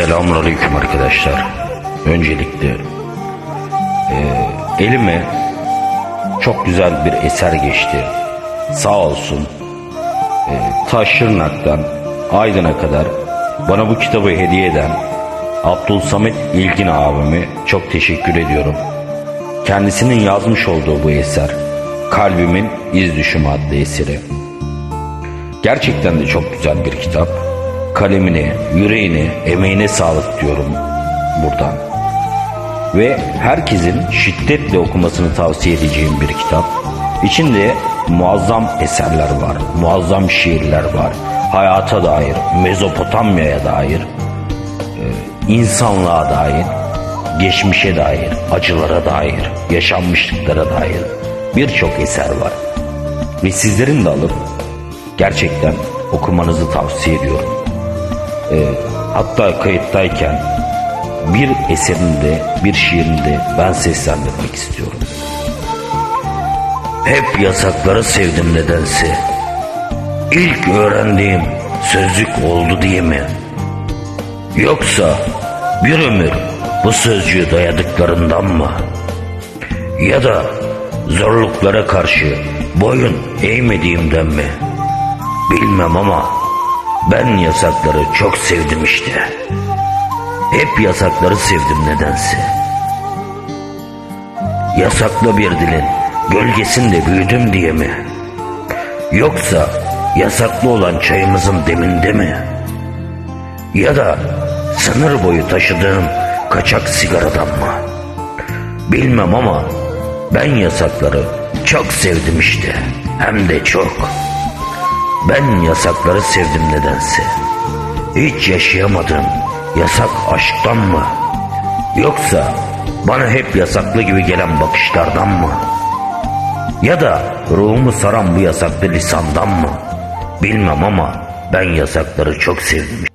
Selamünaleyküm arkadaşlar. Öncelikle e, elime çok güzel bir eser geçti. Sağ olsun e, Taşırnak'tan Aydın'a kadar bana bu kitabı hediye eden Abdülsamet İlgin abime çok teşekkür ediyorum. Kendisinin yazmış olduğu bu eser Kalbimin İz Düşümü adlı eseri. Gerçekten de çok güzel bir kitap. Kalemine, yüreğine, emeğine sağlık diyorum buradan. Ve herkesin şiddetle okumasını tavsiye edeceğim bir kitap. İçinde muazzam eserler var, muazzam şiirler var. Hayata dair, Mezopotamya'ya dair, e, insanlığa dair, geçmişe dair, acılara dair, yaşanmışlıklara dair birçok eser var. Ve sizlerin de alıp gerçekten okumanızı tavsiye ediyorum. Ee, hatta kayıttayken bir eserinde, bir şiirinde ben seslendirmek istiyorum. Hep yasakları sevdim nedense. İlk öğrendiğim sözlük oldu diye mi? Yoksa bir ömür bu sözcüğü dayadıklarından mı? Ya da zorluklara karşı boyun eğmediğimden mi? Bilmem ama ben yasakları çok sevdim işte. Hep yasakları sevdim nedense. Yasaklı bir dilin gölgesinde büyüdüm diye mi? Yoksa yasaklı olan çayımızın deminde mi? Ya da sınır boyu taşıdığım kaçak sigaradan mı? Bilmem ama ben yasakları çok sevdim işte. Hem de çok. Ben yasakları sevdim nedense. Hiç yaşayamadığım yasak aşktan mı? Yoksa bana hep yasaklı gibi gelen bakışlardan mı? Ya da ruhumu saran bu yasaklı lisandan mı? Bilmem ama ben yasakları çok sevdim